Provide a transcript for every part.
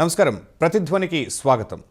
నమస్కారం. ప్రతిధ్వనికి స్వాగతం.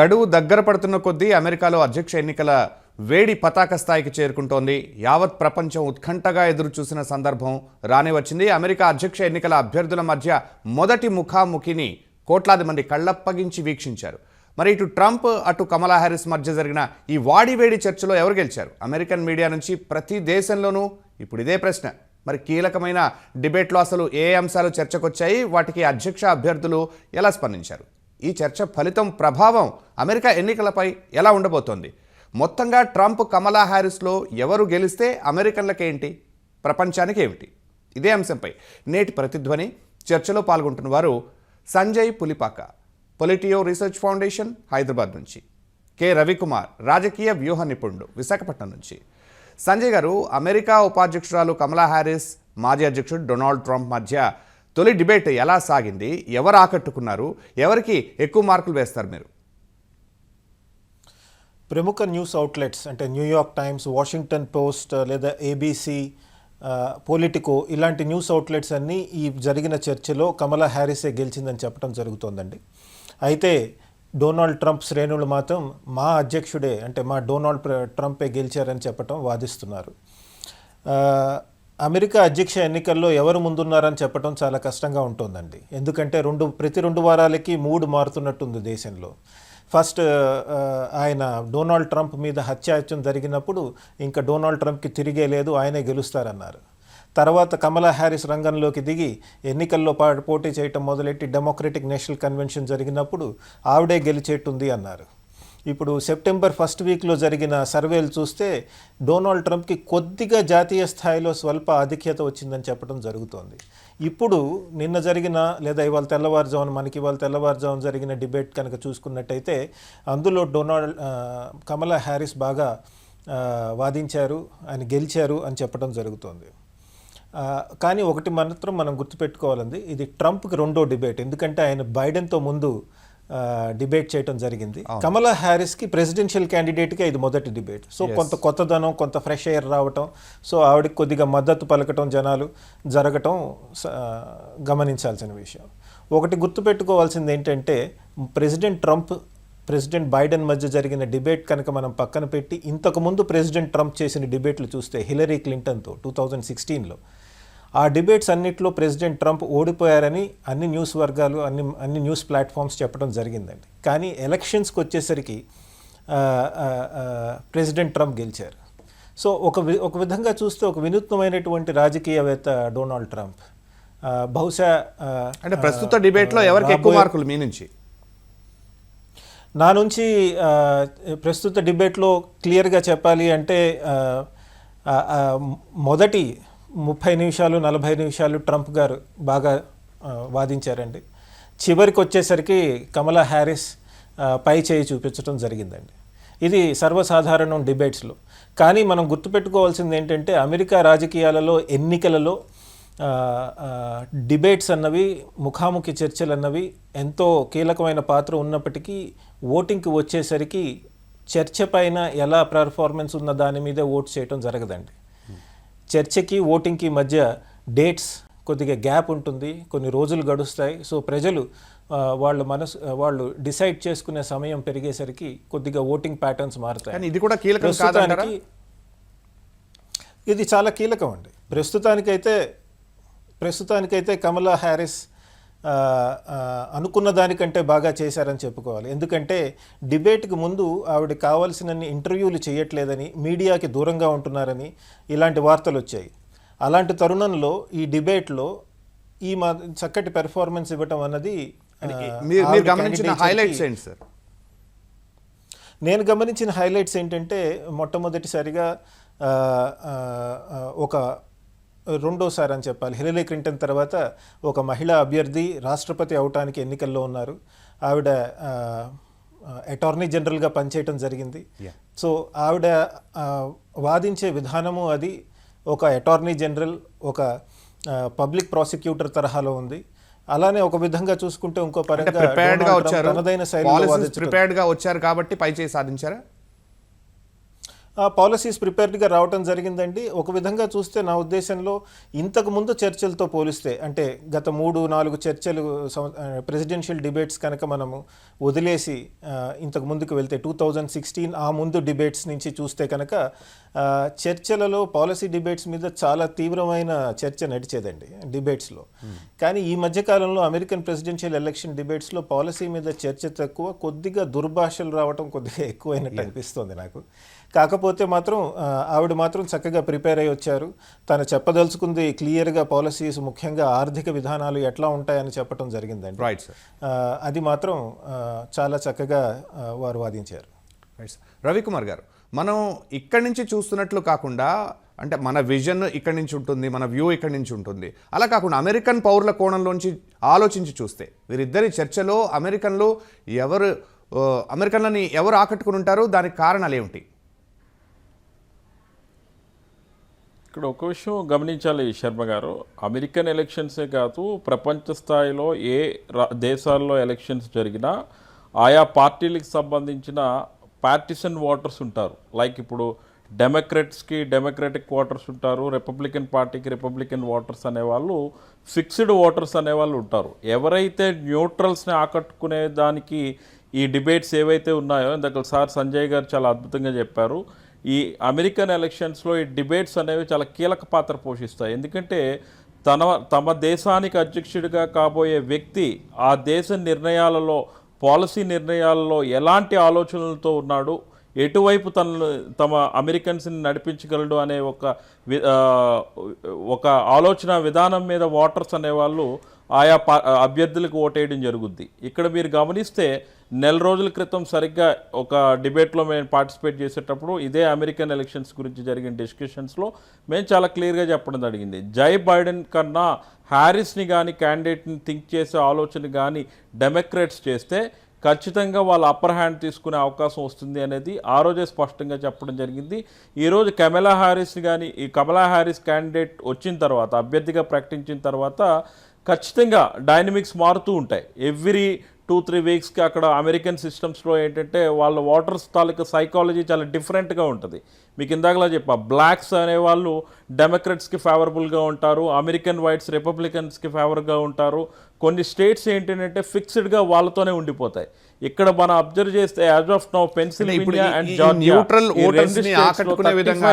గడువు దగ్గర పడుతున్న కొద్దీ అమెరికాలో అధ్యక్ష ఎన్నికల వేడి పతాక స్థాయికి చేరుకుంటోంది. యావత్ ప్రపంచం ఉత్కంఠగా ఎదురుచూసిన సందర్భం రానే వచ్చింది అమెరికా అధ్యక్ష ఎన్నికల అభ్యర్థుల మధ్య మొదటి ముఖాముఖిని కోట్లాది మంది కళ్ళప్పగించి వీక్షించారు. మరి ఇటు ట్రంప్ అటు కమలా హ్యారిస్ మధ్య జరిగిన ఈ వాడివేడి చర్చలో ఎవరు గెలిచారు? అమెరికన్ మీడియా నుంచి ప్రతి దేశంలోనూ ఇప్పుడు ఇదే ప్రశ్న. మరి కీలకమైన డిబేట్లో అసలు ఏ అంశాలు చర్చకొచ్చాయి? వాటికి అధ్యక్ష అభ్యర్థులు ఎలా స్పందించారు? ఈ చర్చ ఫలితం ప్రభావం అమెరికా ఎన్నికలపై ఎలా ఉండబోతోంది? మొత్తంగా ట్రంప్ కమలా హ్యారిస్లో ఎవరు గెలిస్తే అమెరికన్లకేంటి ప్రపంచానికి ఏమిటి? ఇదే అంశంపై నేటి ప్రతిధ్వని చర్చలో పాల్గొంటున్న వారు Sanjay Pulipaka Politeia research foundation Hyderabad నుంచి. కె. రవికుమార్ రాజకీయ వ్యూహ నిపుణుడు విశాఖపట్నం నుంచి. సంజయ్ గారు అమెరికా ఉపాధ్యక్షురాలు కమలా హ్యారిస్ మాజీ అధ్యక్షుడు డొనాల్డ్ ట్రంప్ మధ్య తొలి డిబేట్ ఎలా సాగింది? ఎవరు ఆకట్టుకున్నారు? ఎవరికి ఎక్కువ మార్కులు వేస్తారు మీరు? ప్రముఖ న్యూస్ అవుట్లెట్స్ అంటే New York Times Washington Post లేదా ఏబీసీ పొలిటికో ఇలాంటి న్యూస్ అవుట్లెట్స్ అన్నీ ఈ జరిగిన చర్చలో కమలా హ్యారిసే గెలిచిందని చెప్పడం జరుగుతోందండి. అయితే డొనాల్డ్ ట్రంప్ శ్రేణులు మాత్రం మా అధ్యక్షుడే అంటే మా డొనాల్డ్ ట్రంపే గెలిచారని చెప్పడం వాదిస్తున్నారు. అమెరికా అధ్యక్ష ఎన్నికల్లో ఎవరు ముందున్నారని చెప్పడం చాలా కష్టంగా ఉంటుందండి. ఎందుకంటే రెండు ప్రతి రెండు వారాలకి మూడు మారుతున్నట్టుంది దేశంలో. ఫస్ట్ ఆయన డొనాల్డ్ ట్రంప్ మీద హత్యాయత్నం జరిగినప్పుడు ఇంకా డొనాల్డ్ ట్రంప్కి తిరిగే లేదు ఆయనే గెలుస్తారన్నారు. తర్వాత కమలా హ్యారిస్ రంగంలోకి దిగి ఎన్నికల్లో పా పోటీ చేయటం మొదలెట్టి డెమోక్రటిక్ నేషనల్ కన్వెన్షన్ జరిగినప్పుడు ఆవిడే గెలిచేట్టుంది అన్నారు. ఇప్పుడు సెప్టెంబర్ ఫస్ట్ వీక్లో జరిగిన సర్వేలు చూస్తే డొనాల్డ్ ట్రంప్కి కొద్దిగా జాతీయ స్థాయిలో స్వల్ప ఆధిక్యత వచ్చిందని చెప్పడం జరుగుతోంది. ఇప్పుడు నిన్న జరిగిన లేదా ఇవాళ తెల్లవారుజామున మనకి ఇవాళ తెల్లవారుజామున జరిగిన డిబేట్ కనుక చూసుకున్నట్టయితే అందులో డొనాల్డ్ కమలా హ్యారిస్ బాగా వాదించారు ఆయన గెలిచారు అని చెప్పడం జరుగుతోంది. కానీ ఒకటి మాత్రం మనం గుర్తుపెట్టుకోవాలండి. ఇది ట్రంప్కి రెండో డిబేట్. ఎందుకంటే ఆయన బైడెన్తో ముందు డిబేట్ చేయడం జరిగింది. కమలా హ్యారిస్కి ప్రెసిడెన్షియల్ క్యాండిడేట్గా ఇది మొదటి డిబేట్. సో కొంత కొత్తదనం కొంత ఫ్రెష్ ఎయిర్ రావటం సో ఆవిడకి కొద్దిగా మద్దతు పలకటం జనాలు జరగటం గమనించాల్సిన విషయం. ఒకటి గుర్తుపెట్టుకోవాల్సింది ఏంటంటే ప్రెసిడెంట్ ట్రంప్ ప్రెసిడెంట్ బైడెన్ మధ్య జరిగిన డిబేట్ కనుక మనం పక్కన పెట్టి ఇంతకుముందు ప్రెసిడెంట్ ట్రంప్ చేసిన డిబేట్లు చూస్తే హిలరీ క్లింటన్తో టూ థౌజండ్ సిక్స్టీన్లో ఆ డిబేట్స్ అన్నిట్లో ప్రెసిడెంట్ ట్రంప్ ఓడిపోయారని అన్ని న్యూస్ వర్గాలు అన్ని అన్ని న్యూస్ ప్లాట్ఫామ్స్ చెప్పడం జరిగిందండి. కానీ ఎలక్షన్స్కి వచ్చేసరికి ప్రెసిడెంట్ ట్రంప్ గెలిచారు. సో ఒక వి ఒక విధంగా చూస్తే ఒక వినూత్నమైనటువంటి రాజకీయవేత్త డొనాల్డ్ ట్రంప్ బహుశా అంటే ప్రస్తుత డిబేట్లో ఎవరికి ఎక్కువ మార్కులు మీ నుంచి? నా నుంచి ప్రస్తుత డిబేట్లో క్లియర్గా చెప్పాలి అంటే మొదటి ముప్పై నిమిషాలు నలభై నిమిషాలు ట్రంప్ గారు బాగా వాదించారండి. చివరికి వచ్చేసరికి కమలా హ్యారిస్ పై చేయి చూపించడం జరిగిందండి. ఇది సర్వసాధారణం డిబేట్స్లో. కానీ మనం గుర్తుపెట్టుకోవాల్సింది ఏంటంటే అమెరికా రాజకీయాలలో ఎన్నికలలో డిబేట్స్ అన్నవి ముఖాముఖి చర్చలు అన్నవి ఎంతో కీలకమైన పాత్ర ఉన్నప్పటికీ ఓటింగ్కి వచ్చేసరికి చర్చ పైన ఎలా పెర్ఫార్మెన్స్ ఉన్న దాని మీదే ఓట్ చేయటం జరగదండి. చర్చకి ఓటింగ్కి మధ్య డేట్స్ కొద్దిగా గ్యాప్ ఉంటుంది. కొన్ని రోజులు గడుస్తాయి. సో ప్రజలు వాళ్ళ మనసు వాళ్ళు డిసైడ్ చేసుకునే సమయం పెరిగేసరికి కొద్దిగా ఓటింగ్ ప్యాటర్న్స్ మారుతాయి. ఇది కూడా కీలకం ఇది చాలా కీలకం అండి. ప్రస్తుతానికైతే ప్రస్తుతానికైతే కమలా హ్యారిస్ అనుకున్న దానికంటే బాగా చేశారని చెప్పుకోవాలి. ఎందుకంటే డిబేట్కి ముందు ఆవిడ కావాల్సినన్ని ఇంటర్వ్యూలు చేయట్లేదని మీడియాకి దూరంగా ఉంటున్నారని ఇలాంటి వార్తలు వచ్చాయి. అలాంటి తరుణంలో ఈ డిబేట్లో ఈ మా చక్కటి పెర్ఫార్మెన్స్ ఇవ్వటం అన్నది మీరు గమనించిన హైలైట్స్ ఏంటి సార్ నేను గమనించిన హైలైట్స్ ఏంటంటే మొట్టమొదటిసారిగా ఒక రెండోసారి అని చెప్పాలి. హిలరీ క్లింటన్ తర్వాత ఒక మహిళా అభ్యర్థి రాష్ట్రపతి అవటానికి ఎన్నికల్లో ఉన్నారు. ఆవిడ అటార్నీ జనరల్గా పనిచేయటం జరిగింది. సో ఆవిడ వాదించే విధానము అది ఒక అటార్నీ జనరల్ ఒక పబ్లిక్ ప్రాసిక్యూటర్ తరహాలో ఉంది. అలానే ఒక విధంగా చూసుకుంటే ఇంకో పరంగా తనదైన శైలిలో పాలసీస్ వాదించడం ప్రిపేర్డ్గా వచ్చారు కాబట్టి పై చేయి సాధించారా? పాలసీస్ ప్రిపేర్డ్గా రావటం జరిగిందండి. ఒక విధంగా చూస్తే నా ఉద్దేశంలో ఇంతకు ముందు చర్చలతో పోలిస్తే అంటే గత మూడు నాలుగు చర్చలు ప్రెసిడెన్షియల్ డిబేట్స్ కనుక మనము వదిలేసి ఇంతకు ముందుకు వెళ్తే టూ థౌజండ్ సిక్స్టీన్ ఆ ముందు డిబేట్స్ నుంచి చూస్తే కనుక చర్చలలో పాలసీ డిబేట్స్ మీద చాలా తీవ్రమైన చర్చ నడిచేదండి డిబేట్స్లో. కానీ ఈ మధ్య కాలంలో అమెరికన్ ప్రెసిడెన్షియల్ ఎలక్షన్ డిబేట్స్లో పాలసీ మీద చర్చ తక్కువ కొద్దిగా దుర్భాషలు రావటం కొద్దిగా ఎక్కువైనట్టు అనిపిస్తుంది నాకు. కాకపోతే మాత్రం ఆవిడ మాత్రం చక్కగా ప్రిపేర్ అయ్యి వచ్చారు. తను చెప్పదలుచుకుంది క్లియర్గా పాలసీస్ ముఖ్యంగా ఆర్థిక విధానాలు ఎట్లా ఉంటాయని చెప్పడం జరిగిందండి. రైట్ సార్ అది మాత్రం చాలా చక్కగా వారు వాదించారు. రైట్ సార్ రవికుమార్ గారు మనం ఇక్కడి నుంచి చూస్తున్నట్లు కాకుండా అంటే మన విజన్ ఇక్కడి నుంచి ఉంటుంది మన వ్యూ ఇక్కడి నుంచి ఉంటుంది. అలా కాకుండా అమెరికన్ పౌరుల కోణంలోంచి ఆలోచించి చూస్తే వీరిద్దరి చర్చలో అమెరికన్లు ఎవరు అమెరికన్లని ఎవరు ఆకట్టుకుని ఉంటారు దానికి కారణాలు ఏమిటి? ఇక్కడ ఒక విషయం గమనించాలి శర్మ గారు. అమెరికన్ ఎలక్షన్సే కాదు ప్రపంచ స్థాయిలో ఏ రా- దేశాల్లో ఎలక్షన్స్ జరిగినా ఆయా పార్టీలకు సంబంధించిన పార్టిసన్ ఓటర్స్ ఉంటారు. లైక్ ఇప్పుడు డెమోక్రట్స్కి డెమోక్రటిక్ ఓటర్స్ ఉంటారు రిపబ్లికన్ పార్టీకి రిపబ్లికన్ ఓటర్స్ అనేవాళ్ళు ఫిక్స్డ్ ఓటర్స్ అనేవాళ్ళు ఉంటారు. ఎవరైతే న్యూట్రల్స్ని ఆకట్టుకునే దానికి ఈ డిబేట్స్ ఏవైతే ఉన్నాయో ఇందాక సార్ సంజయ్ గారు చాలా అద్భుతంగా చెప్పారు ఈ అమెరికన్ ఎలక్షన్స్లో ఈ డిబేట్స్ అనేవి చాలా కీలక పాత్ర పోషిస్తాయి. ఎందుకంటే తన తమ దేశానికి అధ్యక్షుడిగా కాబోయే వ్యక్తి ఆ దేశ నిర్ణయాలలో పాలసీ నిర్ణయాలలో ఎలాంటి ఆలోచనలతో ఉన్నాడు ఎటువైపు తనను తమ అమెరికన్స్ని నడిపించగలడు అనే ఒక వి- ఒక ఆలోచన విధానం మీద ఓటర్స్ అనేవాళ్ళు ఆయా అభ్యర్థులకు ఓటేయడం జరుగుద్ది. ఇక్కడ మీరు గమనిస్తే నెల రోజుల క్రితం సరిగ్గా ఒక డిబేట్లో మేము పార్టిసిపేట్ చేసేటప్పుడు ఇదే అమెరికన్ ఎలక్షన్స్ గురించి జరిగిన డిస్కషన్స్లో మేము చాలా క్లియర్గా చెప్పడం జరిగింది. జై బైడెన్ కన్నా హ్యారిస్ని కానీ క్యాండిడేట్ని థింక్ చేసే ఆలోచన కానీ డెమోక్రాట్స్ చేస్తే ఖచ్చితంగా వాళ్ళ అప్పర్ హ్యాండ్ తీసుకునే అవకాశం వస్తుంది అనేది ఆ రోజే స్పష్టంగా చెప్పడం జరిగింది. ఈరోజు కమలా హ్యారిస్ కానీ ఈ కమలా హ్యారిస్ క్యాండిడేట్ వచ్చిన తర్వాత అభ్యర్థిగా ప్రకటించిన తర్వాత ఖచ్చితంగా డైనమిక్స్ మారుతూ ఉంటాయి. ఎవ్రీ టూ త్రీ వీక్స్కి అక్కడ అమెరికన్ సిస్టమ్స్లో ఏంటంటే వాళ్ళ ఓటర్స్ తాలూకా సైకాలజీ చాలా డిఫరెంట్గా ఉంటుంది. మీకు ఇందాకలా చెప్పా బ్లాక్స్ అనేవాళ్ళు డెమోక్రట్స్కి ఫేవరబుల్గా ఉంటారు అమెరికన్ వైట్స్ రిపబ్లికన్స్కి ఫేవర్గా ఉంటారు. కొన్ని స్టేట్స్ ఏంటంటే ఫిక్స్డ్గా వాళ్ళతోనే ఉండిపోతాయి. ఇక్కడ మనం అబ్జర్వ్ చేస్తే as of now Pennsylvania and Georgia neutral ఓటర్స్ని ఆకట్టుకునే 35 విధంగా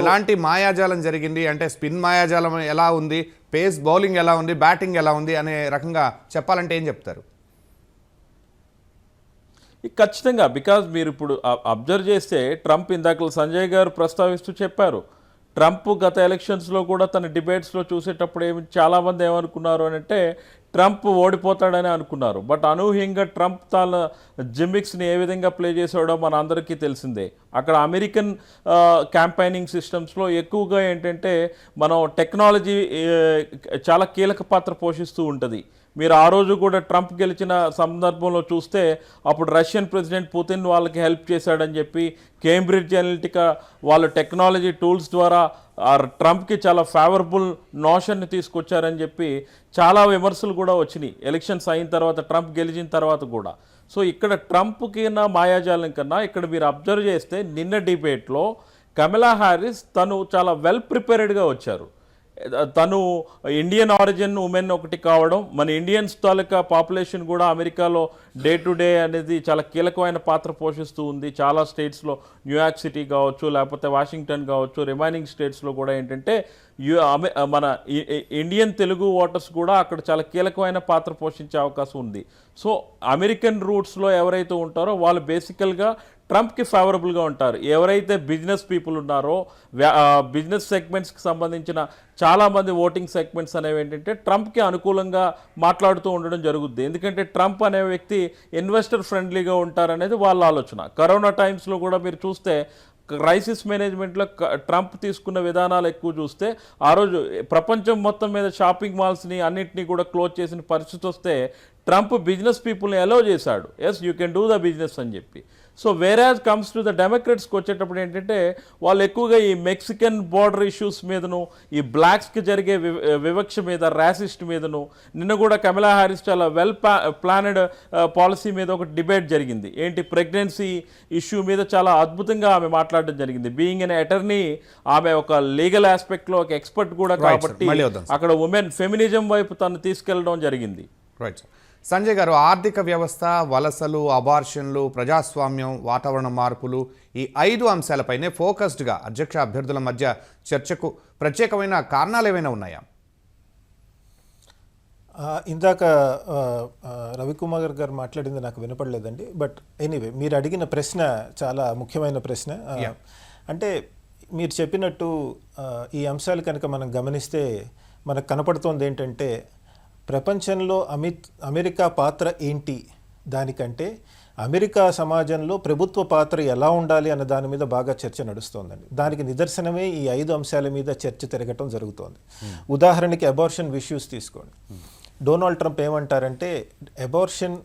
ఎలాంటి మాయాజాలం జరిగింది? అంటే స్పిన్ మాయాజాలం ఎలా ఉంది? పేస్ బౌలింగ్ ఎలా ఉంది? బ్యాటింగ్ ఎలా ఉంది? అనే రకంగా చెప్పాలంటే ఏం చెప్తారు? ఖచ్చితంగా బికాజ్ మీరు ఇప్పుడు అబ్జర్వ్ చేస్తే ట్రంప్ ఇందాక సంజయ్ గారు ప్రస్తావిస్తూ చెప్పారు. ట్రంప్ గత ఎలక్షన్స్లో కూడా తన డిబేట్స్లో చూసేటప్పుడు ఏమి చాలామంది ఏమనుకున్నారు అని అంటే ట్రంప్ ఓడిపోతాడని అనుకున్నారు. బట్ అనూహ్యంగా ట్రంప్ తన జిమ్మిక్స్ని ఏ విధంగా ప్లే చేసాడో మన అందరికీ తెలిసిందే. అక్కడ అమెరికన్ క్యాంపైనింగ్ సిస్టమ్స్లో ఎక్కువగా ఏంటంటే మనం టెక్నాలజీ చాలా కీలక పాత్ర పోషిస్తూ ఉంటుంది. మీరు ఆ రోజు కూడా ట్రంప్ గెలిచిన సందర్భంలో చూస్తే అప్పుడు రష్యన్ ప్రెసిడెంట్ పుతిన్ వాళ్ళకి హెల్ప్ చేశాడని చెప్పి కేంబ్రిడ్జ్ అనలిటికా వాళ్ళ టెక్నాలజీ టూల్స్ ద్వారా ఆ ట్రంప్కి చాలా ఫేవరబుల్ నోషన్ని తీసుకొచ్చారని చెప్పి చాలా విమర్శలు కూడా వచ్చినాయి. ఎలక్షన్స్ అయిన తర్వాత ట్రంప్ గెలిచిన తర్వాత కూడా. సో ఇక్కడ ట్రంప్కి నా మాయాజాలం కన్నా ఇక్కడ మీరు అబ్జర్వ్ చేస్తే నిన్న డిబేట్లో కమలా హ్యారిస్ తను చాలా వెల్ ప్రిపేర్డ్గా వచ్చారు. తను ఇండియన్ ఆరిజిన్ ఉమెన్ ఒకటి కావడం మన ఇండియన్స్ తాలూకా పాపులేషన్ కూడా అమెరికాలో డే టు డే అనేది చాలా కీలకమైన పాత్ర పోషిస్తూ ఉంది. చాలా స్టేట్స్లో న్యూయార్క్ సిటీ కావచ్చు లేకపోతే వాషింగ్టన్ కావచ్చు రిమైనింగ్ స్టేట్స్లో కూడా ఏంటంటే యు అమె- మన ఇండియన్ తెలుగు ఓటర్స్ కూడా అక్కడ చాలా కీలకమైన పాత్ర పోషించే అవకాశం ఉంది. సో అమెరికన్ రూట్స్లో ఎవరైతే ఉంటారో వాళ్ళు బేసికల్గా ట్రంప్కి ఫేవరబుల్గా ఉంటారు. ఎవరైతే బిజినెస్ పీపుల్ ఉన్నారో బిజినెస్ సెగ్మెంట్స్కి సంబంధించిన చాలామంది ఓటింగ్ సెగ్మెంట్స్ అనేవి ఏంటంటే ట్రంప్కి అనుకూలంగా మాట్లాడుతూ ఉండడం జరుగుద్ది. ఎందుకంటే ట్రంప్ అనే వ్యక్తి ఇన్వెస్టర్ ఫ్రెండ్లీగా ఉంటారనేది వాళ్ళ ఆలోచన. కరోనా టైమ్స్లో కూడా మీరు చూస్తే క్రైసిస్ మేనేజ్మెంట్లో క- ట్రంప్ తీసుకున్న విధానాలు ఎక్కువ చూస్తే ఆ రోజు ప్రపంచం మొత్తం మీద షాపింగ్ మాల్స్ని అన్నింటినీ కూడా క్లోజ్ చేసిన పరిస్థితి వస్తే ట్రంప్ బిజినెస్ పీపుల్ని అలో చేశాడు. Yes you can do the business అని చెప్పి. So whereas comes to the డెమోక్రట్స్కి వచ్చేటప్పుడు ఏంటంటే వాళ్ళు ఎక్కువగా ఈ మెక్సికన్ బార్డర్ ఇష్యూస్ మీదను ఈ బ్లాక్స్కి జరిగే వివక్ష మీద ర్యాసిస్ట్ మీదను నిన్న కూడా కమలా హ్యారిస్ చాలా వెల్ ప్లానెడ్ పాలసీ మీద ఒక డిబేట్ జరిగింది ఏంటి ప్రెగ్నెన్సీ ఇష్యూ మీద చాలా అద్భుతంగా ఆమె మాట్లాడడం జరిగింది బీయింగ్ అన్ అటర్నీ ఆమె ఒక లీగల్ ఆస్పెక్ట్లో ఒక ఎక్స్పర్ట్ కూడా. కాబట్టి. అక్కడ ఉమెన్ ఫెమినిజం వైపు తను తీసుకెళ్ళడం జరిగింది రైట్ సార్ సంజయ్ గారు ఆర్థిక వ్యవస్థ వలసలు అబార్షన్లు ప్రజాస్వామ్యం వాతావరణ మార్పులు ఈ ఐదు అంశాలపైనే ఫోకస్డ్గా అధ్యక్ష అభ్యర్థుల మధ్య చర్చకు ప్రత్యేకమైన కారణాలు ఏమైనా ఉన్నాయా? ఇందాక రవికుమార్ గారు మాట్లాడింది నాకు వినపడలేదండి. బట్ ఎనీవే మీరు అడిగిన ప్రశ్న చాలా ముఖ్యమైన ప్రశ్న. అంటే మీరు చెప్పినట్టు ఈ అంశాలు కనుక మనం గమనిస్తే మనకు కనపడుతోంది ఏంటంటే ప్రపంచంలో అమిత్ అమెరికా పాత్ర ఏంటి? దానికంటే అమెరికా సమాజంలో ప్రభుత్వ పాత్ర ఎలా ఉండాలి అన్న దాని మీద బాగా చర్చ నడుస్తోందండి. దానికి నిదర్శనమే ఈ ఐదు అంశాల మీద చర్చ తిరగటం జరుగుతోంది. ఉదాహరణకి అబార్షన్ ఇష్యూస్ తీసుకోండి. డొనాల్డ్ ట్రంప్ ఏమంటారంటే అబార్షన్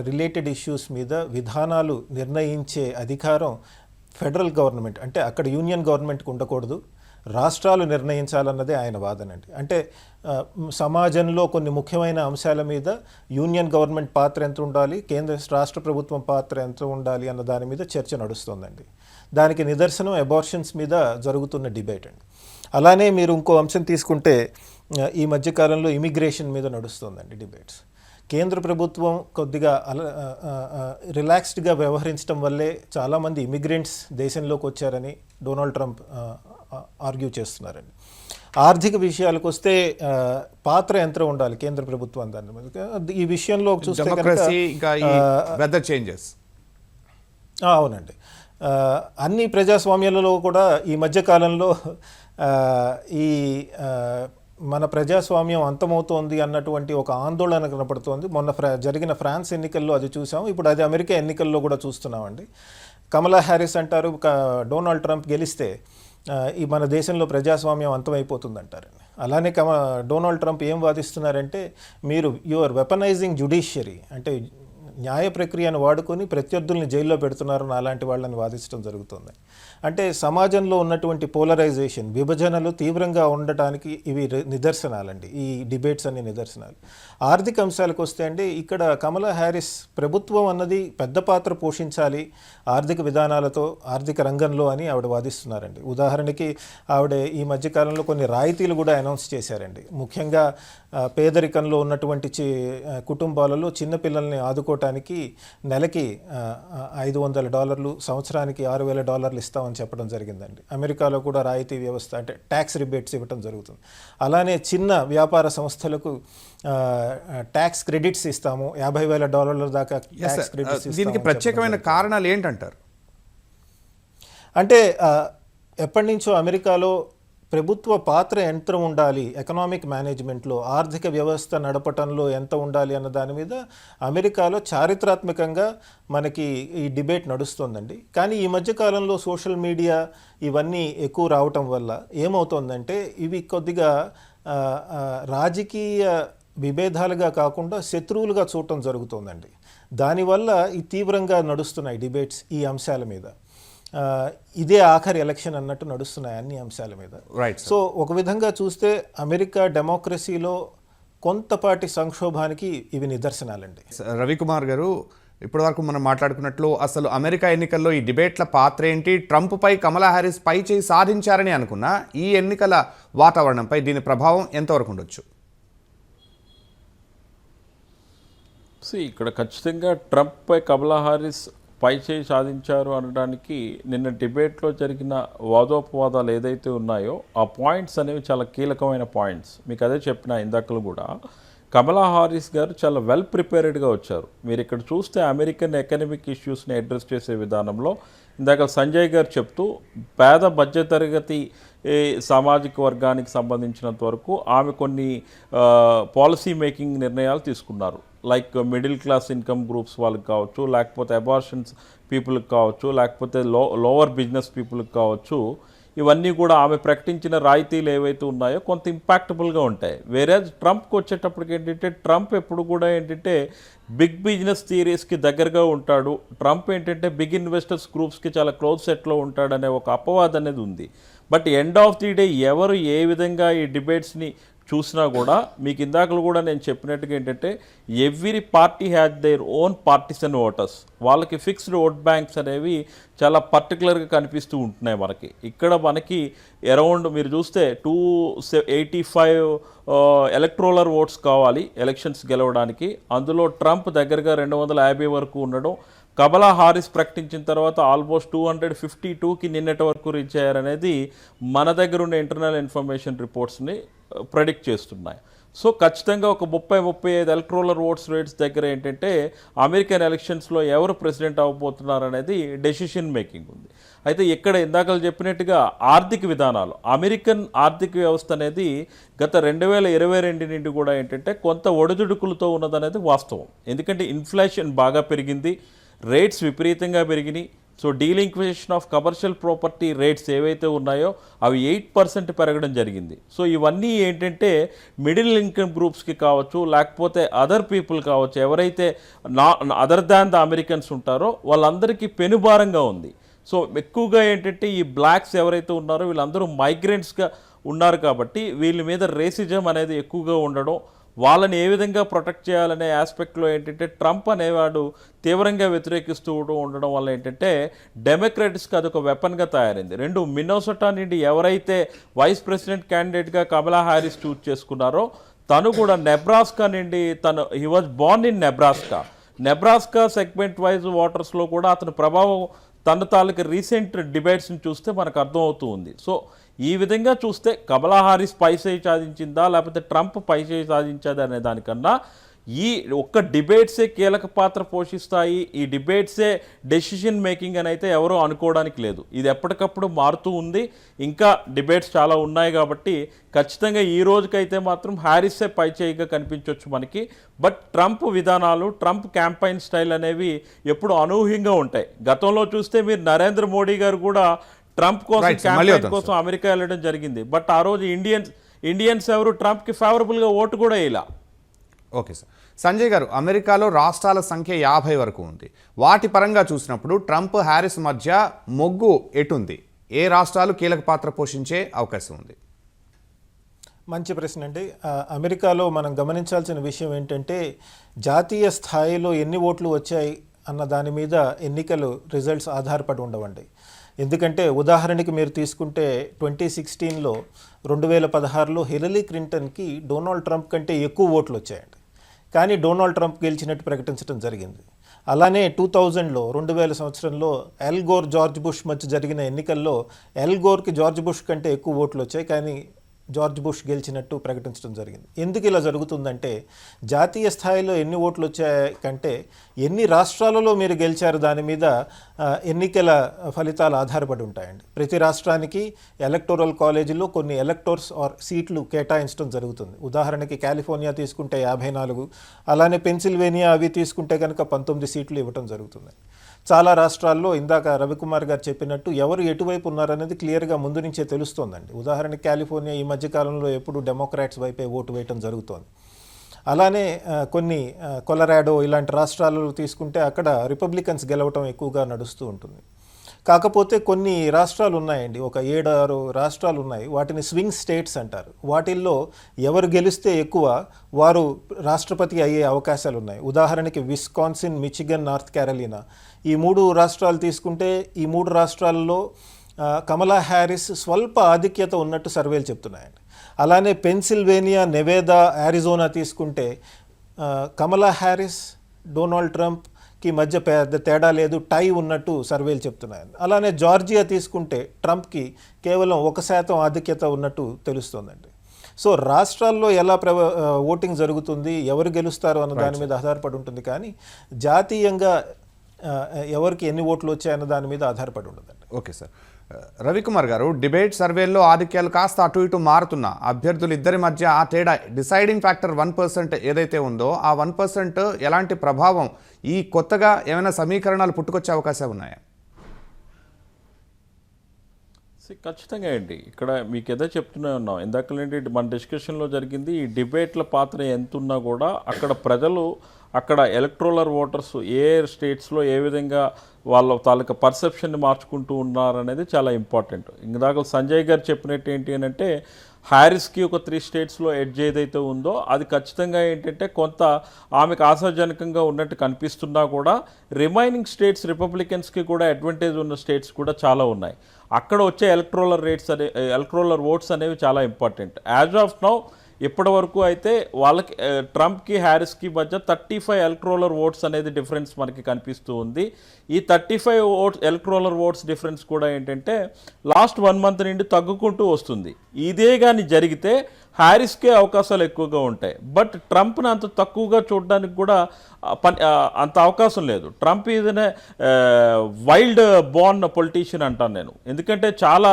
రిలేటెడ్ ఇష్యూస్ మీద విధానాలు నిర్ణయించే అధికారం ఫెడరల్ గవర్నమెంట్ అంటే అక్కడ యూనియన్ గవర్నమెంట్కి ఉండకూడదు. రాష్ట్రాలు నిర్ణయించాలన్నదే ఆయన వాదన అండి. అంటే సమాజంలో కొన్ని ముఖ్యమైన అంశాల మీద యూనియన్ గవర్నమెంట్ పాత్ర ఎంత ఉండాలి కేంద్ర రాష్ట్ర ప్రభుత్వం పాత్ర ఎంత ఉండాలి అన్న దాని మీద చర్చ నడుస్తోందండి. దానికి నిదర్శనం అబార్షన్స్ మీద జరుగుతున్న డిబేట్ అండి. అలానే మీరు ఇంకో అంశం తీసుకుంటే ఈ మధ్యకాలంలో ఇమిగ్రేషన్ మీద నడుస్తోందండి డిబేట్స్ కేంద్ర ప్రభుత్వం కొద్దిగా అల రిలాక్స్డ్గా వ్యవహరించడం వల్లే చాలామంది ఇమిగ్రెంట్స్ దేశంలోకి వచ్చారని డొనాల్డ్ ట్రంప్ ఆర్గ్యూ చేస్తున్నారండి ఆర్థిక విషయాలకు వస్తే పాత్ర ఎంత ఉండాలి కేంద్ర ప్రభుత్వం దాని మీద? ఈ విషయంలో చూస్తే చేంజెస్ అవునండి. అన్ని ప్రజాస్వామ్యాలలో కూడా ఈ మధ్యకాలంలో ఆ, ఈ మన ప్రజాస్వామ్యం అంతమవుతోంది అన్నటువంటి ఒక ఆందోళన కనపడుతోంది. మొన్న ఫ్రా జరిగిన ఫ్రాన్స్ ఎన్నికల్లో అది చూసాం ఇప్పుడు అది అమెరికా ఎన్నికల్లో కూడా చూస్తున్నామండి. కమలా హ్యారిస్ అంటారు డొనాల్డ్ ట్రంప్ గెలిస్తే ఈ మన దేశంలో ప్రజాస్వామ్యం అంతమైపోతుందంటారండి అలానే కమ డొనాల్డ్ ట్రంప్ ఏం వాదిస్తున్నారంటే మీరు యువర్ వెపనైజింగ్ జ్యుడిషియరీ అంటే న్యాయ ప్రక్రియను వాడుకొని ప్రత్యర్థుల్ని జైల్లో పెడుతున్నారని అలాంటి వాళ్ళని వాదించడం జరుగుతుంది. అంటే సమాజంలో ఉన్నటువంటి పోలరైజేషన్ విభజనలు తీవ్రంగా ఉండటానికి ఇవి నిదర్శనాలండి. ఈ డిబేట్స్ అనే నిదర్శనాలు. ఆర్థిక అంశాలకు వస్తే అండి ఇక్కడ కమలా హ్యారిస్ ప్రభుత్వం అన్నది పెద్ద పాత్ర పోషించాలి ఆర్థిక విధానాలతో ఆర్థిక రంగంలో అని ఆవిడ వాదిస్తున్నారండి. ఉదాహరణకి ఆవిడ ఈ మధ్యకాలంలో కొన్ని రాయితీలు కూడా అనౌన్స్ చేశారండి. ముఖ్యంగా పేదరికంలో ఉన్నటువంటి చి కుటుంబాలలో చిన్నపిల్లల్ని ఆదుకోవటానికి నెలకి ఐదు వందల డాలర్లు సంవత్సరానికి ఆరు వేల డాలర్లు ఇస్తామని చెప్పడం జరిగిందండి. అమెరికాలో కూడా రాయితీ వ్యవస్థ అంటే ట్యాక్స్ రిబేట్స్ ఇవ్వడం జరుగుతుంది. అలానే చిన్న వ్యాపార సంస్థలకు ట్యాక్స్ క్రెడిట్స్ ఇస్తాము. యాభై వేల డాలర్ల దాకా ట్యాక్స్ క్రెడిట్స్ దీనికి ప్రత్యేకమైన కారణాలు ఏంటంటారు? అంటే ఎప్పటి నుంచో అమెరికాలో ప్రభుత్వ పాత్ర ఎంత ఉండాలి? ఎకనామిక్ మేనేజ్మెంట్లో ఆర్థిక వ్యవస్థ నడపటంలో ఎంత ఉండాలి అన్న దాని మీద అమెరికాలో చారిత్రాత్మకంగా మనకి ఈ డిబేట్ నడుస్తుందండి. కానీ ఈ మధ్య కాలంలో సోషల్ మీడియా ఇవన్నీ ఎక్కువ రావటం వల్ల ఏమవుతోందంటే ఇవి కొద్దిగా రాజకీయ విభేదాలుగా కాకుండా శత్రువులుగా చూడటం జరుగుతోందండి. దానివల్ల ఈ తీవ్రంగా నడుస్తున్నాయి డిబేట్స్ ఈ అంశాల మీద. ఇదే ఆఖరి ఎలక్షన్ అన్నట్టు నడుస్తున్నాయి అన్ని అంశాల మీద. రైట్ సో ఒక విధంగా చూస్తే అమెరికా డెమోక్రసీలో కొంతపాటి సంక్షోభానికి ఇవి నిదర్శనాలండి. రవికుమార్ గారు ఇప్పటివరకు మనం మాట్లాడుకున్నట్లు అసలు అమెరికా ఎన్నికల్లో ఈ డిబేట్ల పాత్ర ఏంటి? ట్రంప్పై కమలా హ్యారిస్ పై చేయి సాధించారని అనుకున్నా ఈ ఎన్నికల వాతావరణంపై దీని ప్రభావం ఎంతవరకు ఉండొచ్చు? ఇక్కడ ఖచ్చితంగా ట్రంప్పై కమలా హారిస్ పై చేయి సాధించారు అనడానికి నిన్న డిబేట్లో జరిగిన వాదోపవాదాలు ఏదైతే ఉన్నాయో ఆ పాయింట్స్ అనేవి చాలా కీలకమైన పాయింట్స్. మీకు అదే చెప్పిన ఇందాకలు కూడా. కమలా హారిస్ గారు చాలా వెల్ ప్రిపేర్డ్గా వచ్చారు. మీరు ఇక్కడ చూస్తే అమెరికన్ ఎకనమిక్ ఇష్యూస్ని అడ్రస్ చేసే విధానంలో ఇందాక సంజయ్ గారు చెప్తూ పేద మధ్య తరగతి సామాజిక వర్గానికి సంబంధించినంత వరకు ఆమె కొన్ని పాలసీ మేకింగ్ నిర్ణయాలు తీసుకున్నారు. Like middle class income groups వాళ్ళకి కావచ్చు లేకపోతే అబార్షన్స్ పీపుల్కి కావచ్చు లేకపోతే లో లోవర్ బిజినెస్ పీపుల్కి కావచ్చు ఇవన్నీ కూడా ఆమె ప్రకటించిన రాయితీలు ఏవైతే ఉన్నాయో కొంత ఇంపాక్టబుల్గా ఉంటాయి. వేరే ట్రంప్కి వచ్చేటప్పటికి ఏంటంటే ట్రంప్ ఎప్పుడు కూడా ఏంటంటే బిగ్ బిజినెస్ థియరీస్కి దగ్గరగా ఉంటాడు. ట్రంప్ ఏంటంటే బిగ్ ఇన్వెస్టర్స్ గ్రూప్స్కి చాలా క్లోజ్ సెట్లో ఉంటాడనే ఒక అపవాదం అనేది ఉంది. But end of the day ఎవరు ఏ విధంగా ఈ డిబేట్స్ని చూసినా కూడా మీకు ఇందాకలు కూడా నేను చెప్పినట్టుగా ఏంటంటే every party had their own partisan voters వాళ్ళకి ఫిక్స్డ్ ఓట్ బ్యాంక్స్ అనేవి చాలా పర్టికులర్గా కనిపిస్తూ ఉంటున్నాయి మనకి. ఇక్కడ మనకి అరౌండ్ మీరు చూస్తే two eighty five electoral votes కావాలి ఎలక్షన్స్ గెలవడానికి. అందులో ట్రంప్ దగ్గరగా రెండు వందల యాభై వరకు ఉండడం కమలా హారిస్ ప్రకటించిన తర్వాత ఆల్మోస్ట్ టూ హండ్రెడ్ ఫిఫ్టీ టూకి నిన్నటి వరకు రీచ్ అయ్యారనేది మన దగ్గర ఉన్న ఇంటర్నల్ ఇన్ఫర్మేషన్ రిపోర్ట్స్ని ప్రెడిక్ట్ చేస్తున్నాయి. సో ఖచ్చితంగా ఒక ముప్పై ముప్పై ఐదు ఎలక్ట్రోలర్ ఓట్స్ రేట్స్ దగ్గర ఏంటంటే అమెరికన్ ఎలక్షన్స్లో ఎవరు ప్రెసిడెంట్ అవ్వబోతున్నారు అనేది డెసిషన్ మేకింగ్ ఉంది. అయితే ఇక్కడ ఇందాకలు చెప్పినట్టుగా ఆర్థిక విధానాలు అమెరికన్ ఆర్థిక వ్యవస్థ అనేది గత రెండు వేల ఇరవై రెండు నుండి కూడా ఏంటంటే కొంత ఒడిదుడుకులతో ఉన్నదనేది వాస్తవం. ఎందుకంటే ఇన్ఫ్లేషన్ బాగా పెరిగింది రేట్స్ విపరీతంగా పెరిగినాయి so delinquency of commercial property rates ఏవైతే ఉన్నాయో అవి ఎయిట్ పర్సెంట్ పెరగడం జరిగింది. సో ఇవన్నీ ఏంటంటే మిడిల్ ఇన్కమ్ గ్రూప్స్కి కావచ్చు లేకపోతే అదర్ పీపుల్ కావచ్చు ఎవరైతే నా అదర్ దాన్ ద అమెరికన్స్ ఉంటారో వాళ్ళందరికీ పెనుభారంగా ఉంది. సో ఎక్కువగా ఏంటంటే ఈ బ్లాక్స్ ఎవరైతే ఉన్నారో వీళ్ళందరూ మైగ్రెంట్స్గా ఉన్నారు కాబట్టి వీళ్ళ మీద రేసిజం అనేది ఎక్కువగా ఉండడం వాళ్ళని ఏ విధంగా ప్రొటెక్ట్ చేయాలనే ఆస్పెక్ట్లో ఏంటంటే ట్రంప్ అనేవాడు తీవ్రంగా వ్యతిరేకిస్తూ ఉండడం వల్ల ఏంటంటే డెమోక్రాటిక్స్కి అదొక వెపన్గా తయారైంది. రెండు మిన్నోసటా నుండి ఎవరైతే వైస్ ప్రెసిడెంట్ క్యాండిడేట్గా కమలా హారిస్ చూజ్ చేసుకున్నారో తను కూడా నెబ్రాస్కా నుండి తను he was born in Nebraska Nebraska segment wise ఓటర్స్లో కూడా అతని ప్రభావం తన తాలూకు రీసెంట్ డిబేట్స్ని చూస్తే మనకు అర్థమవుతూ ఉంది. సో ఈ విధంగా చూస్తే కమలా హారిస్ పైచేయి సాధించిందా లేకపోతే ట్రంప్ పైచేయి సాధించదా అనే దానికన్నా ఈ ఒక్క డిబేట్సే కీలక పాత్ర పోషిస్తాయి. ఈ డిబేట్సే డెసిషన్ మేకింగ్ అని అయితే ఎవరూ అనుకోవడానికి లేదు. ఇది ఎప్పటికప్పుడు మారుతూ ఉంది. ఇంకా డిబేట్స్ చాలా ఉన్నాయి కాబట్టి ఖచ్చితంగా ఈ రోజుకైతే మాత్రం హ్యారిసే పైచేయిగా కనిపించవచ్చు మనకి. బట్ ట్రంప్ విధానాలు ట్రంప్ క్యాంపైన్ స్టైల్ అనేవి ఎప్పుడు అనూహ్యంగా ఉంటాయి. గతంలో చూస్తే మీరు నరేంద్ర మోడీ గారు కూడా ట్రంప్ కోసం క్యాంపెయిన్ కోసం అమెరికా వెళ్ళడం జరిగింది. బట్ ఆ రోజు ఇండియన్స్ ఇండియన్స్ ఎవరు ట్రంప్కి ఫేవరబుల్గా ఓటు కూడా వేయలా. ఓకే సార్ సంజయ్ గారు అమెరికాలో రాష్ట్రాల సంఖ్య యాభై వరకు ఉంది. వాటి పరంగా చూసినప్పుడు ట్రంప్ హ్యారిస్ మధ్య మొగ్గు ఎటుంది? ఏ రాష్ట్రాలు కీలక పాత్ర పోషించే అవకాశం ఉంది? మంచి ప్రశ్న అండి. అమెరికాలో మనం గమనించాల్సిన విషయం ఏంటంటే జాతీయ స్థాయిలో ఎన్ని ఓట్లు వచ్చాయి అన్న దాని మీద ఎన్నికలు రిజల్ట్స్ ఆధారపడి ఉండవండి. ఎందుకంటే ఉదాహరణకి మీరు తీసుకుంటే ట్వంటీ సిక్స్టీన్లో రెండు వేల పదహారులో హిలరీ క్లింటన్కి డొనాల్డ్ ట్రంప్ కంటే ఎక్కువ ఓట్లు వచ్చాయండి కానీ డొనాల్డ్ ట్రంప్ గెలిచినట్టు ప్రకటించడం జరిగింది. అలానే టూ థౌజండ్లో రెండు వేల సంవత్సరంలో ఎల్గోర్ జార్జ్ బుష్ మధ్య జరిగిన ఎన్నికల్లో ఎల్గోర్కి జార్జ్ బుష్ కంటే ఎక్కువ ఓట్లు వచ్చాయి. కానీ జార్జ్ బుష్ గెలిచినట్టు ప్రకటించడం జరిగింది. ఎందుకు ఇలా జరుగుతుందంటే జాతీయ స్థాయిలో ఎన్ని ఓట్లు వచ్చాయి కంటే ఎన్ని రాష్ట్రాలలో మీరు గెలిచారు దాని మీద ఎన్నికల ఫలితాలు ఆధారపడి ఉంటాయండి. ప్రతి రాష్ట్రానికి ఎలక్టోరల్ కాలేజీలో కొన్ని ఎలక్టోర్స్ ఆర్ సీట్లు కేటాయించడం జరుగుతుంది. ఉదాహరణకి కాలిఫోర్నియా తీసుకుంటే యాభై నాలుగు అలానే పెన్సిల్వేనియా అవి తీసుకుంటే కనుక పంతొమ్మిది సీట్లు ఇవ్వటం జరుగుతుంది. చాలా రాష్ట్రాల్లో ఇందాక రవికుమార్ గారు చెప్పినట్టు ఎవరు ఎటువైపు ఉన్నారనేది క్లియర్గా ముందు నుంచే తెలుస్తోందండి. ఉదాహరణకి కాలిఫోర్నియా ఈ మధ్యకాలంలో ఎప్పుడు డెమోక్రాట్స్ వైపే ఓటు వేయటం జరుగుతోంది. అలానే కొన్ని కొలరాడో ఇలాంటి రాష్ట్రాలలో తీసుకుంటే అక్కడ రిపబ్లికన్స్ గెలవటం ఎక్కువగా నడుస్తూ ఉంటుంది. కాకపోతే కొన్ని రాష్ట్రాలు ఉన్నాయండి. ఒక ఏడారు రాష్ట్రాలు ఉన్నాయి. వాటిని స్వింగ్ స్టేట్స్ అంటారు. వాటిల్లో ఎవరు గెలిస్తే ఎక్కువ వారు రాష్ట్రపతి అయ్యే అవకాశాలు ఉన్నాయి. ఉదాహరణకి విస్కాన్సిన్ మిచిగన్ నార్త్ క్యారలీనా. ఈ మూడు రాష్ట్రాలు తీసుకుంటే ఈ మూడు రాష్ట్రాల్లో కమలా హ్యారిస్ స్వల్ప ఆధిక్యత ఉన్నట్టు సర్వేలు చెప్తున్నాయండి. అలానే పెన్సిల్వేనియా నెవేదా యారిజోనా తీసుకుంటే కమలా హ్యారిస్ డొనాల్డ్ ట్రంప్కి మధ్య పెద్ద తేడా లేదు టై ఉన్నట్టు సర్వేలు చెప్తున్నాయి అలానే జార్జియా తీసుకుంటే ట్రంప్కి కేవలం ఒక శాతం ఆధిక్యత ఉన్నట్టు తెలుస్తోందండి. సో రాష్ట్రాల్లో ఎలా ప్ర ఆ, ఓటింగ్ జరుగుతుంది ఎవరు గెలుస్తారు అన్న దాని మీద ఆధారపడి ఉంటుంది. కానీ జాతీయంగా ఎవరికి ఎన్ని ఓట్లు వచ్చాయన్న దాని మీద ఆధారపడి ఉండదండి. Okay sir. రవికుమార్ గారు డిబేట్ సర్వేల్లో ఆధిక్యాలు కాస్త అటు ఇటు మారుతున్నా అభ్యర్థులు ఇద్దరి మధ్య ఆ తేడా డిసైడింగ్ ఫ్యాక్టర్ వన్ పర్సెంట్ ఏదైతే ఉందో ఆ వన్ పర్సెంట్ ఎలాంటి ప్రభావం ఈ కొత్తగా ఏమైనా సమీకరణాలు పుట్టుకొచ్చే అవకాశాలు ఉన్నాయా? ఖచ్చితంగా అండి. ఇక్కడ మీకు ఏదో చెప్తూనే ఉన్నాం. ఇందాకలేంటి మన డిస్కషన్లో జరిగింది ఈ డిబేట్ల పాత్ర ఎంత ఉన్నా కూడా అక్కడ ప్రజలు అక్కడ ఎలక్ట్రోలర్ ఓటర్స్ ఏ స్టేట్స్లో ఏ విధంగా వాళ్ళ తాలూకా పర్సెప్షన్ని మార్చుకుంటూ ఉన్నారనేది చాలా ఇంపార్టెంట్. ఇందాక సంజయ్ గారు చెప్పినట్టు ఏంటి అని అంటే హ్యారిస్కి ఒక త్రీ స్టేట్స్లో ఎడ్జ్ ఏదైతే ఉందో అది ఖచ్చితంగా ఏంటంటే కొంత ఆమెకు ఆశాజనకంగా ఉన్నట్టు కనిపిస్తున్నా కూడా రిమైనింగ్ స్టేట్స్ రిపబ్లికన్స్కి కూడా అడ్వాంటేజ్ ఉన్న స్టేట్స్ కూడా చాలా ఉన్నాయి. అక్కడ వచ్చే ఎలక్ట్రోలర్ రేట్స్ అనే ఎలక్ట్రోలర్ ఓట్స్ అనేవి చాలా ఇంపార్టెంట్. యాజ్ ఆఫ్ నౌ ఇప్పటి వరకు అయితే వాళ్ళకి ట్రంప్కి హ్యారిస్కి మధ్య థర్టీ ఫైవ్ ఎలక్ట్రోలర్ ఓట్స్ అనేది డిఫరెన్స్ మనకి కనిపిస్తూ ఉంది. ఈ thirty five votes electoral votes difference కూడా ఏంటంటే లాస్ట్ వన్ మంత్ నుండి తగ్గుకుంటూ వస్తుంది. ఇదే కానీ జరిగితే హ్యారిస్కే అవకాశాలు ఎక్కువగా ఉంటాయి. బట్ ట్రంప్ని అంత తక్కువగా చూడడానికి కూడా పని అంత అవకాశం లేదు. ట్రంప్ ఇదనే వైల్డ్ బోర్న్ పొలిటీషియన్ అంటాను నేను. ఎందుకంటే చాలా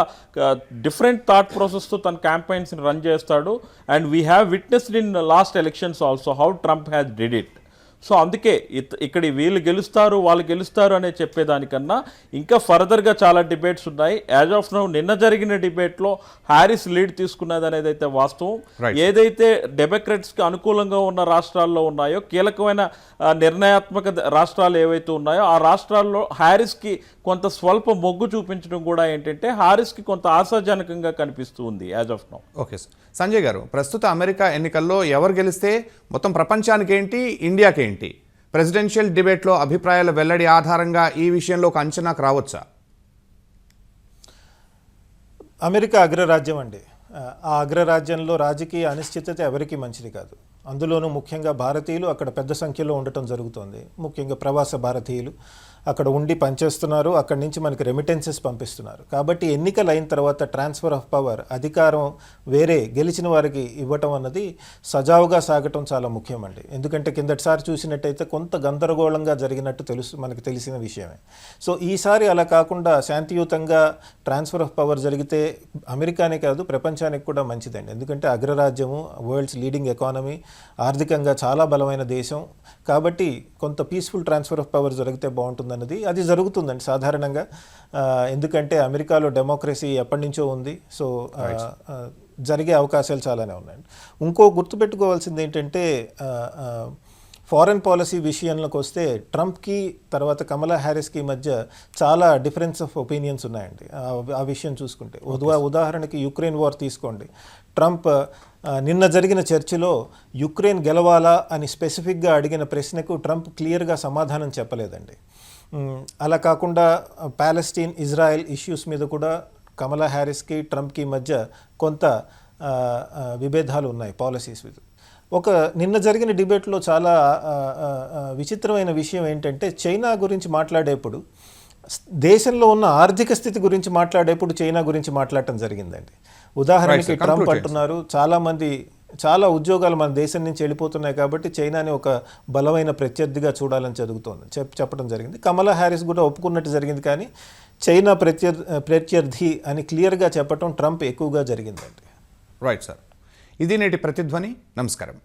డిఫరెంట్ థాట్ ప్రాసెస్తో తన క్యాంపెయిన్స్ని రన్ చేస్తాడు. And we have witnessed in last elections also how Trump has did it. So అందుకే ఇత్- ఇక్కడ వీళ్ళు గెలుస్తారు వాళ్ళు గెలుస్తారు అనే చెప్పేదానికన్నా ఇంకా ఫర్దర్గా చాలా డిబేట్స్ ఉన్నాయి. యాజ్ ఆఫ్ నౌ నిన్న జరిగిన డిబేట్లో హ్యారిస్ లీడ్ తీసుకున్నది అనేది అయితే వాస్తవం. ఏదైతే డెమోక్రట్స్కి అనుకూలంగా ఉన్న రాష్ట్రాల్లో ఉన్నాయో కీలకమైన నిర్ణయాత్మక రాష్ట్రాలు ఏవైతే ఉన్నాయో ఆ రాష్ట్రాల్లో హ్యారిస్కి కొంత స్వల్ప మొగ్గు చూపించడం కూడా ఏంటంటే హారిస్కి కొంత ఆశాజనకంగా కనిపిస్తూ ఉంది as of now. Okay sir. Sanjay garu ప్రస్తుత అమెరికా ఎన్నికల్లో ఎవరు గెలిస్తే మొత్తం ప్రపంచానికి ఏంటి ప్రెసిడెన్షియల్ డిబేట్లో అభిప్రాయాల వెల్లడి ఆధారంగా ఈ విషయంలో ఒక అంచనాకు రావచ్చా? అమెరికా అగ్రరాజ్యం అండి. ఆ, ఆ అగ్రరాజ్యంలో రాజకీయ అనిశ్చితత ఎవరికీ మంచిది కాదు. అందులోనూ ముఖ్యంగా భారతీయులు అక్కడ పెద్ద సంఖ్యలో ఉండటం జరుగుతోంది. ముఖ్యంగా ప్రవాస భారతీయులు. అక్కడ ఉండి పనిచేస్తున్నారు అక్కడి నుంచి మనకి రెమిటెన్సెస్ పంపిస్తున్నారు. కాబట్టి ఎన్నికలు అయిన తర్వాత ట్రాన్స్ఫర్ ఆఫ్ పవర్ అధికారం వేరే గెలిచిన వారికి ఇవ్వటం అన్నది సజావుగా సాగటం చాలా ముఖ్యమండి. ఎందుకంటే కిందటిసారి చూసినట్టయితే కొంత గందరగోళంగా జరిగినట్టు తెలుసు మనకు తెలిసిన విషయమే. సో ఈసారి అలా కాకుండా శాంతియుతంగా ట్రాన్స్ఫర్ ఆఫ్ పవర్ జరిగితే అమెరికానే కాదు ప్రపంచానికి కూడా మంచిదండి. ఎందుకంటే అగ్రరాజ్యము వరల్డ్స్ లీడింగ్ ఎకానమీ ఆర్థికంగా చాలా బలమైన దేశం. కాబట్టి కొంత పీస్ఫుల్ ట్రాన్స్ఫర్ ఆఫ్ పవర్ జరిగితే బాగుంటుందన్నది. అది జరుగుతుందండి సాధారణంగా. ఎందుకంటే అమెరికాలో డెమోక్రసీ ఎప్పటి నుంచో ఉంది. సో జరిగే అవకాశాలు చాలానే ఉన్నాయండి. ఇంకో గుర్తుపెట్టుకోవాల్సింది ఏంటంటే ఫారెన్ పాలసీ విషయంలోకి వస్తే ట్రంప్కి తర్వాత కమలా హ్యారిస్కి మధ్య చాలా డిఫరెన్స్ ఆఫ్ ఒపీనియన్స్ ఉన్నాయండి. ఆ- విషయం చూసుకుంటే. ఉదా ఉదాహరణకి యుక్రెయిన్ వార్ తీసుకోండి. ట్రంప్ నిన్న జరిగిన చర్చలో యుక్రెయిన్ గెలవాలా అని స్పెసిఫిక్గా అడిగిన ప్రశ్నకు ట్రంప్ క్లియర్గా సమాధానం చెప్పలేదండి. అలా కాకుండా ప్యాలెస్టీన్ ఇజ్రాయెల్ ఇష్యూస్ మీద కూడా కమలా హ్యారిస్కి ట్రంప్కి మధ్య కొంత విభేదాలు ఉన్నాయి పాలసీస్ మీద. ఒక నిన్న జరిగిన డిబేట్లో చాలా విచిత్రమైన విషయం ఏంటంటే చైనా గురించి మాట్లాడేప్పుడు దేశంలో ఉన్న ఆర్థిక స్థితి గురించి మాట్లాడేప్పుడు చైనా గురించి మాట్లాడటం జరిగిందండి. ఉదాహరణకి. ట్రంప్ అంటున్నారు చాలా మంది చాలా ఉద్యోగాలు మన దేశం నుంచి వెళ్ళిపోతున్నాయి కాబట్టి చైనాని ఒక బలమైన ప్రత్యర్థిగా చూడాలని జరుగుతోంది చెప్ చెప్పడం జరిగింది. కమలా హ్యారిస్ కూడా ఒప్పుకున్నట్టు జరిగింది కానీ చైనా ప్రత్యర్ ప్రత్యర్థి అని క్లియర్గా చెప్పడం ట్రంప్ ఎక్కువగా జరిగిందండి. రైట్ సార్ ఇది నేటి ప్రతిధ్వని. నమస్కారం.